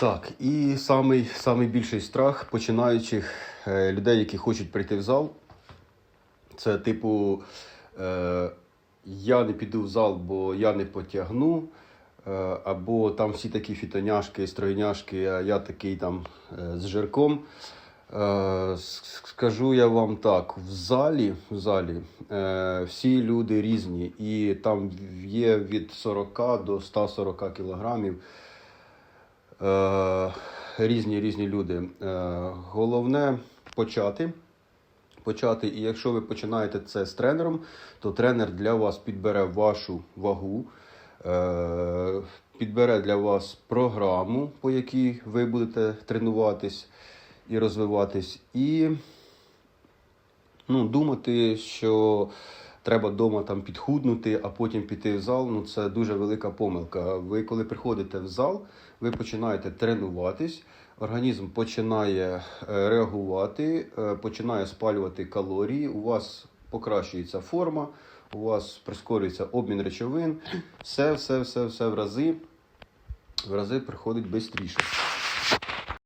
Так, і самий, самий більший страх починаючих е, людей, які хочуть прийти в зал. Це типу, е, я не піду в зал, бо я не потягну. Е, або там всі такі фітоняшки, стройняшки, а я такий там е, з жирком. Скажу я вам так: в залі, в залі всі люди різні, і там є від 40 до 140 кілограмів. Е, різні різні люди. Е, головне почати. Почати, і якщо ви починаєте це з тренером, то тренер для вас підбере вашу вагу, е, підбере для вас програму, по якій ви будете тренуватись і розвиватись, і ну, думати, що треба вдома там підхуднути, а потім піти в зал. Ну це дуже велика помилка. Ви коли приходите в зал, ви починаєте тренуватись. Організм починає е, реагувати, е, починає спалювати калорії. У вас покращується форма, у вас прискорюється обмін речовин. Все, все, все, все в рази, в рази приходить швидше.